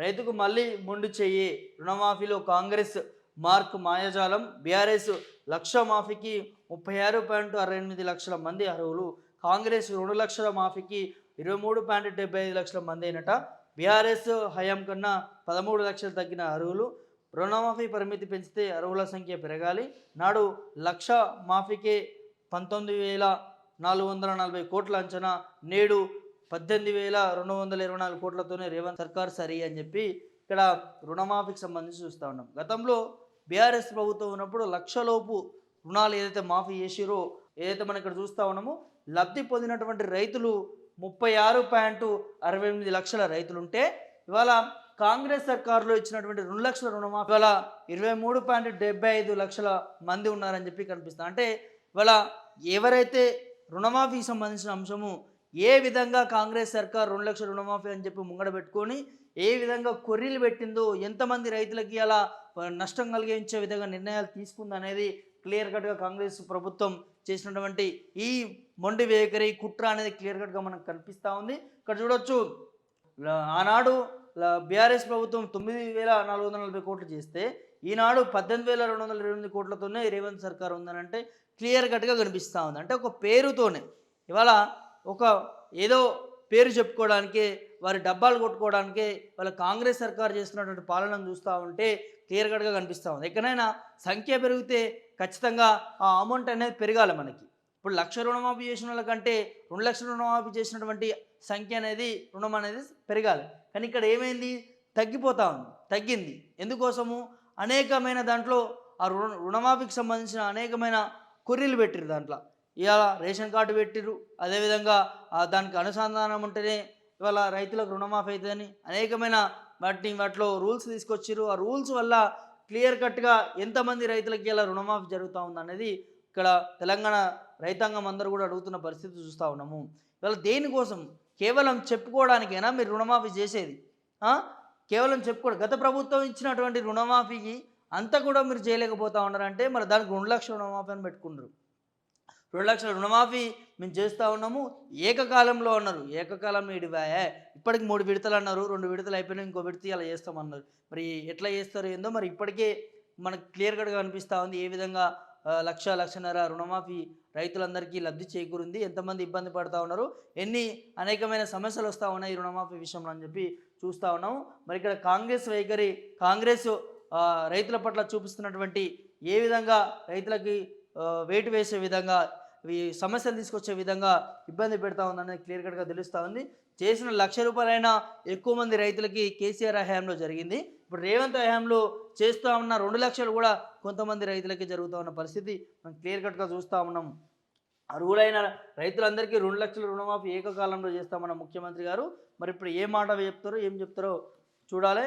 రైతుకు మళ్ళీ మొండు చెయ్యి. రుణమాఫీలో కాంగ్రెస్ మార్క్ మాయాజాలం. బీఆర్ఎస్ లక్ష మాఫీకి ముప్పై ఆరు పాయింట్ అరవై ఎనిమిది లక్షల మంది అర్హులు. కాంగ్రెస్ రెండు లక్షల మాఫీకి ఇరవై మూడు పాయింట్ డెబ్బై ఐదు లక్షల మంది అయినట. బీఆర్ఎస్ హయాం కన్నా పదమూడు లక్షలు తగ్గిన అర్హులు. రుణమాఫీ పరిమితి పెంచితే అర్హుల సంఖ్య పెరగాలి. నాడు లక్ష మాఫీకే పంతొమ్మిది వేల నాలుగు వందల నలభై కోట్ల అంచనా. నేడు పద్దెనిమిది వేల రెండు వందల ఇరవై నాలుగు కోట్లతోనే రేవంత్ సర్కార్ సరి అని చెప్పి ఇక్కడ రుణమాఫీకి సంబంధించి చూస్తూ ఉన్నాం. గతంలో బీఆర్ఎస్ ప్రభుత్వం ఉన్నప్పుడు లక్షలోపు రుణాలు ఏదైతే మాఫీ చేసిరో ఏదైతే మనం ఇక్కడ చూస్తూ ఉన్నామో లబ్ధి పొందినటువంటి రైతులు ముప్పై ఆరు పాయింట్ అరవై ఎనిమిది లక్షల రైతులుంటే ఇవాళ కాంగ్రెస్ సర్కారులో ఇచ్చినటువంటి రెండు లక్షల రుణమాఫీ ఇవాళ ఇరవై మూడు పాయింట్ డెబ్బై ఐదు లక్షల మంది ఉన్నారని చెప్పి కనిపిస్తుంది అంటే ఇవాళ ఎవరైతే రుణమాఫీకి సంబంధించిన అంశము ఏ విధంగా కాంగ్రెస్ సర్కార్ రెండు లక్షల రుణమాఫీ అని చెప్పి ముంగడ పెట్టుకొని ఏ విధంగా కొర్రీలు పెట్టిందో ఎంతమంది రైతులకి అలా నష్టం కలిగించే విధంగా నిర్ణయాలు తీసుకుంది అనేది క్లియర్ కట్గా కాంగ్రెస్ ప్రభుత్వం చేసినటువంటి ఈ మొండి వేకరి కుట్ర అనేది క్లియర్ కట్గా మనకు కనిపిస్తూ ఉంది. ఇక్కడ చూడొచ్చు ఆనాడు బీఆర్ఎస్ ప్రభుత్వం తొమ్మిది వేల నాలుగు వందల నలభై కోట్లు చేస్తే ఈనాడు పద్దెనిమిది వేల రెండు వందల ఇరవై ఎనిమిది కోట్లతోనే రేవంత్ సర్కార్ ఉందని అంటే క్లియర్ కట్గా కనిపిస్తూ ఉంది. అంటే ఒక పేరుతోనే. ఇవాళ ఒక ఏదో పేరు చెప్పుకోవడానికి వారి డబ్బాలు కొట్టుకోవడానికి వాళ్ళ కాంగ్రెస్ సర్కారు చేస్తున్నటువంటి పాలనను చూస్తూ ఉంటే క్లియర్ కట్గా కనిపిస్తూ ఉంది. ఎక్కడైనా సంఖ్య పెరిగితే ఖచ్చితంగా ఆ అమౌంట్ అనేది పెరగాలి మనకి. ఇప్పుడు లక్ష రుణమాఫీ చేసిన వాళ్ళ కంటే రెండు లక్షల రుణమాఫీ చేసినటువంటి సంఖ్య అనేది రుణం అనేది పెరగాలి. కానీ ఇక్కడ ఏమైంది? తగ్గిపోతా ఉంది. తగ్గింది. ఎందుకోసము? అనేకమైన దాంట్లో ఆ రుణ రుణమాఫీకి సంబంధించిన అనేకమైన కొర్రీలు పెట్టిరు దాంట్లో. ఇవాళ రేషన్ కార్డు పెట్టిరు అదేవిధంగా దానికి అనుసంధానం ఉంటేనే ఇవాళ రైతులకు రుణమాఫీ అవుతుందని అనేకమైన వాటిని వాటిలో రూల్స్ తీసుకొచ్చారు ఆ రూల్స్ వల్ల క్లియర్ కట్గా ఎంతమంది రైతులకి ఇలా రుణమాఫీ జరుగుతూ ఉందనేది ఇక్కడ తెలంగాణ రైతాంగం అందరూ కూడా అడుగుతున్న పరిస్థితి చూస్తూ ఉన్నాము. ఇవాళ దేనికోసం? కేవలం చెప్పుకోవడానికైనా మీరు రుణమాఫీ చేసేది? కేవలం చెప్పుకోవడం గత ప్రభుత్వం ఇచ్చినటువంటి రుణమాఫీకి అంతా కూడా మీరు చేయలేకపోతా ఉన్నారంటే మరి దానికి రెండు లక్షల రుణమాఫీ అని పెట్టుకున్నారు. రెండు లక్షల రుణమాఫీ మేము చేస్తూ ఉన్నాము. ఏకకాలంలో అన్నారు. ఏకకాలం ఇడివాయే. ఇప్పటికి మూడు విడతలు అన్నారు. రెండు విడతలు అయిపోయినా ఇంకో విడత అలా చేస్తామన్నారు. మరి ఎట్లా చేస్తారు ఏందో మరి ఇప్పటికే మనకు క్లియర్ కట్గా అనిపిస్తూ ఉంది. ఏ విధంగా లక్ష లక్షన్నర రుణమాఫీ రైతులందరికీ లబ్ధి చేకూరింది. ఎంతమంది ఇబ్బంది పడుతూ ఉన్నారు. ఎన్ని అనేకమైన సమస్యలు వస్తూ ఉన్నాయి ఈ రుణమాఫీ విషయంలో అని చెప్పి చూస్తూ ఉన్నాము మరి ఇక్కడ కాంగ్రెస్ వైఖరి కాంగ్రెస్ రైతుల పట్ల చూపిస్తున్నటువంటి ఏ విధంగా రైతులకి వేటు వేసే విధంగా ఈ సమస్యలు తీసుకొచ్చే విధంగా ఇబ్బంది పెడతా ఉందనేది క్లియర్ కట్గా తెలుస్తూ ఉంది. చేసిన లక్ష రూపాయలైనా ఎక్కువ మంది రైతులకి కేసీఆర్ హయాంలో జరిగింది. ఇప్పుడు రేవంత్ హయాంలో చేస్తూ ఉన్న రెండు లక్షలు కూడా కొంతమంది రైతులకి జరుగుతూ ఉన్న పరిస్థితి మనం క్లియర్ కట్గా చూస్తూ ఉన్నాం. అర్హులైన రైతులందరికీ రెండు లక్షల రుణమాఫీ ఏకకాలంలో చేస్తామన్న ముఖ్యమంత్రి గారు. మరి ఇప్పుడు ఏ మాట చెప్తారో ఏం చెప్తారో చూడాలి.